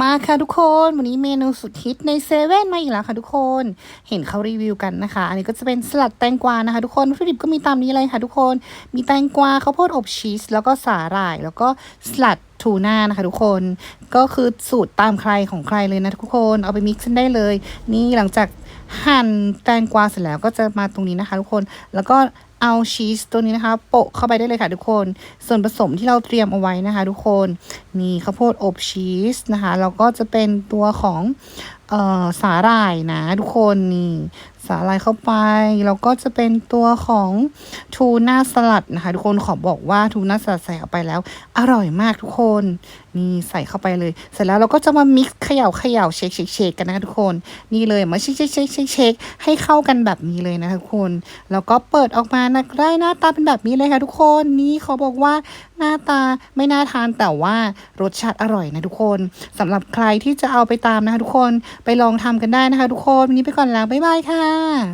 มาค่ะทุกคนวันนี้เมนูสุดฮิตในเซเว่นมาอีกแล้วค่ะทุกคน เห็นเขารีวิวกันนะคะ อันนี้ก็จะเป็นสลัดแตงกวานะคะ ทุกคนวัตถุดิบก็มีตามนี้เลยค่ะทุกคน มีแตงกวาข้าวโพดอบชีส แล้วก็สาหร่าย แล้วก็สลัด ทูน่านะคะทุกคน ก็คือสูตรตามใครของใครเลยนะทุกคน เอาไปมิกซ์กันได้เลย นี่หลังจากหั่นแตงกวาเสร็จแล้วก็จะมาตรงนี้นะคะทุกคน แล้วก็เอาชีสตัวนี้นะคะ โปะเข้าไปได้เลยค่ะทุกคน ส่วนผสมที่เราเตรียมเอาไว้นะคะ ทุกคน มีข้าวโพดอบชีสนะคะ แล้วก็จะเป็นตัวของเอ่อสาหร่ายนะทุกคนนี่ สาหร่ายเข้าไป แล้วก็จะเป็นตัวของทูน่าสลัดนะคะ ทุกคนขอบอกว่าทูน่าสลัดใส่เข้าไปแล้ว อร่อยมากทุกคน นี่ใส่เข้าไปเลย เสร็จแล้วเราก็จะมามิกซ์เขย่าเขย่าเชคเชคเชคกันนะทุกคน นี่เลยมาเชคเชคเชคเชคเชคให้เข้ากันแบบนี้เลยนะคะทุกคน แล้วก็เปิดออกมานะได้หน้าตาเป็นแบบนี้เลยค่ะทุกคน นี่ขาบอกว่าหน้าตาไม่น่าทานแต่ว่ารสชาติอร่อยนะทุกคนสำหรับใครที่จะเอาไปตามนะคะทุกคนไปลองทำกันได้นะคะทุกคนวันนี้ไปก่อนแล้วบ๊ายบายค่ะ